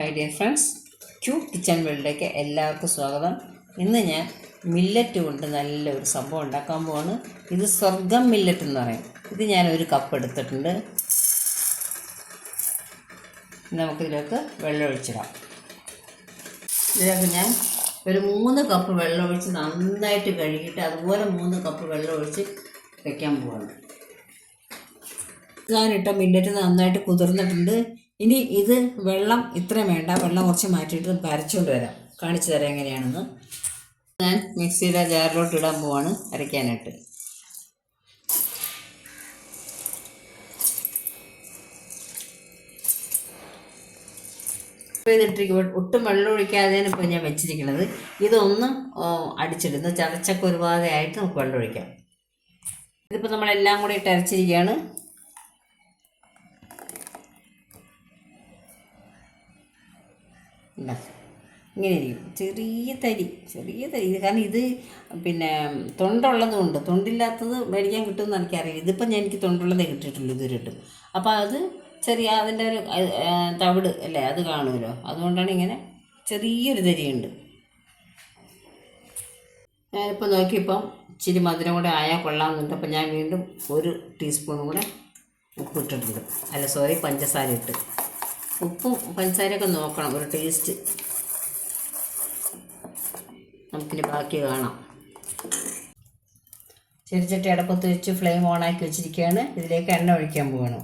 Hi dear friends Q kitchen വേൾഡിലേക്ക് എല്ലാവർക്കും സ്വാഗതം. ഇന്ന് ഞാൻ മില്ലറ്റ് കൊണ്ട് നല്ലൊരു സംഭവം ഉണ്ടാക്കാൻ പോവാണ്. ഇത് സ്വർഗം മില്ലറ്റ് എന്ന് പറയും. ഇത് ഞാൻ ഒരു കപ്പ് എടുത്തിട്ടുണ്ട്. നമുക്കിതിലേക്ക് വെള്ളം ഒഴിച്ചിടാം. ഇതിലേക്ക് ഞാൻ ഒരു മൂന്ന് കപ്പ് വെള്ളം ഒഴിച്ച് നന്നായിട്ട് കഴുകിയിട്ട് അതുപോലെ മൂന്ന് കപ്പ് വെള്ളം ഒഴിച്ച് വെക്കാൻ പോവാണ്. ഞാനിട്ട മില്ലറ്റ് നന്നായിട്ട് കുതിർന്നിട്ടുണ്ട്. ഇനി ഇത് വെള്ളം ഇത്രയും വേണ്ട. വെള്ളം കുറച്ച് മാറ്റിയിട്ട് അരച്ചുകൊണ്ട് വരാം. കാണിച്ചു തരാം എങ്ങനെയാണെന്ന്. ഞാൻ മിക്സിയുടെ ജാറിലോട്ട് ഇടാൻ പോവാണ്. അരയ്ക്കാനായിട്ട്. ഇപ്പോൾ ഇതിട്ടിരിക്കും ഒട്ടും വെള്ളം ഒഴിക്കാതെയാണ് ഇപ്പോൾ ഞാൻ വെച്ചിരിക്കുന്നത്. ഇതൊന്ന് അടിച്ചിടുന്ന ചതച്ചൊക്കെ ഒരുപാട് ആയിട്ട് നമുക്ക് വെള്ളം ഒഴിക്കാം. ഇതിപ്പോൾ നമ്മളെല്ലാം കൂടി ഇട്ട് അരച്ചിരിക്കുകയാണ്. ഇല്ല. ഇങ്ങനെ ഇരിക്കും ചെറിയ തരി ചെറിയ തരി. ഇത് കാരണം ഇത് പിന്നെ തൊണ്ടുള്ളതുകൊണ്ട് തൊണ്ടില്ലാത്തത് മേടിക്കാൻ കിട്ടുമെന്ന് എനിക്കറിയില്ല. ഇതിപ്പം ഞാൻ എനിക്ക് തൊണ്ടുള്ളതേ കിട്ടിയിട്ടുള്ളൂ ഇതുവരെയിട്ടും അപ്പോൾ അത് ചെറിയ അതിന്റെ ഒരു തവിട് അല്ലേ അത് കാണുമല്ലോ. അതുകൊണ്ടാണ് ഇങ്ങനെ ചെറിയൊരു തരിയുണ്ട്. ഞാനിപ്പോൾ നോക്കിയപ്പം ഇച്ചിരി മധുരം കൂടെ ആയാൽ കൊള്ളാമെന്നുണ്ട്. അപ്പം ഞാൻ വീണ്ടും ഒരു ടീസ്പൂണും കൂടെ ഉപ്പ് ഇട്ടിട്ടുണ്ട് അല്ല സോറി പഞ്ചസാര ഇട്ട്. ഉപ്പും പഞ്ചസാരയൊക്കെ നോക്കണം ഒരു ടേസ്റ്റ് നമുക്കിനി ബാക്കി കാണാം. ചെറുചട്ടി അടപ്പത്ത് വെച്ച് ഫ്ലെയിം ഓണാക്കി വെച്ചിരിക്കുകയാണ്. ഇതിലേക്ക് എണ്ണ ഒഴിക്കാൻ പോകണം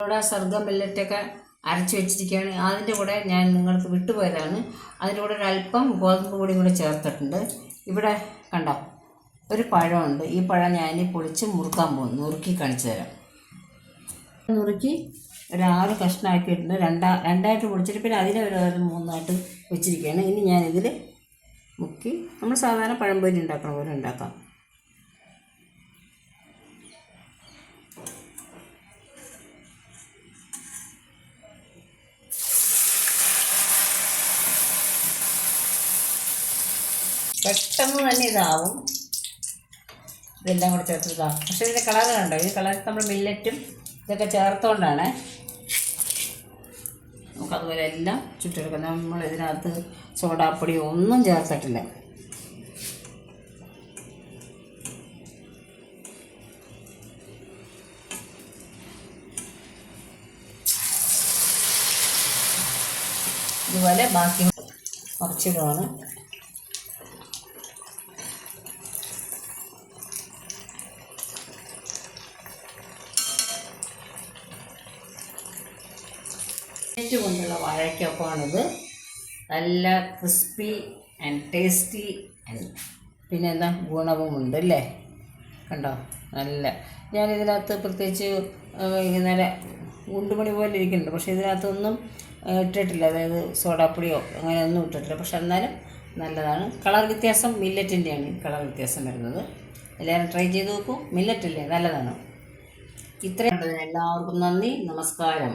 ഇവിടെ സർഗം മില്ലറ്റൊക്കെ അരച്ച് വെച്ചിരിക്കുകയാണ്. അതിന്റെ കൂടെ ഞാൻ നിങ്ങൾക്ക് വിട്ടുപോയതാണ്. അതിന്റെ കൂടെ ഒരല്പം ഗോതമ്പ് പൊടിയും കൂടെ ചേർത്തിട്ടുണ്ട്. ഇവിടെ കണ്ടോ ഒരു പഴമുണ്ട്. ഈ പഴം ഞാൻ പൊളിച്ച് മുറുക്കാൻ പോകുന്നു. നുറുക്കി കാണിച്ചു തരാം. നുറുക്കി ഒരാറ് കഷ്ണമാക്കിയിട്ടുണ്ട്. രണ്ടാ രണ്ടായിട്ട് പൊടിച്ചിട്ട് പിന്നെ അതിനെ ഒരു മൂന്നായിട്ട് വെച്ചിരിക്കുകയാണ്. ഇനി ഞാനിതിൽ മുക്കി നമ്മൾ സാധാരണ പഴംപൊരി ഉണ്ടാക്കണ പോലെ ഉണ്ടാക്കാം. പെട്ടെന്ന് തന്നെ ഇതാവും. ഇതെല്ലാം കൂടെ ചേർത്തിട്ടാവും പക്ഷേ ഇതിന്റെ കളർ കണ്ടോ? ഈ കളർ നമ്മൾ മില്ലറ്റും ഇതൊക്കെ ചേർത്തുകൊണ്ടാണ് നമുക്കതുപോലെ എല്ലാം ചുറ്റെടുക്കാം നമ്മൾ ഇതിനകത്ത് സോഡാപ്പൊടി ഒന്നും ചേർത്തിട്ടില്ല. ഇതുപോലെ ബാക്കി കുറച്ചിടുവാണ്. മില്ലറ്റ് കൊണ്ടുള്ള വാഴയ്ക്കൊപ്പമാണിത്. നല്ല ക്രിസ്പി ആൻഡ് ടേസ്റ്റി ആൻഡ് പിന്നെ എന്താ? ഗുണവുമുണ്ട് അല്ലേ? കണ്ടോ? നല്ല. ഞാനിതിനകത്ത് പ്രത്യേകിച്ച് നല്ല ഉണ്ടുമണി പോലെ ഇരിക്കുന്നുണ്ട്. പക്ഷേ ഇതിനകത്തൊന്നും ഇട്ടിട്ടില്ല. അതായത് സോഡാപ്പൊടിയോ അങ്ങനെയൊന്നും ഇട്ടിട്ടില്ല. പക്ഷെ എന്നാലും നല്ലതാണ്. കളർ വ്യത്യാസം മില്ലറ്റിന്റെയാണ് കളർ വ്യത്യാസം വരുന്നത്. എല്ലാവരും ട്രൈ ചെയ്ത് നോക്കൂ. മില്ലറ്റല്ലേ? നല്ലതാണ്. ഇത്രയും എല്ലാവർക്കും നന്ദി. നമസ്കാരം.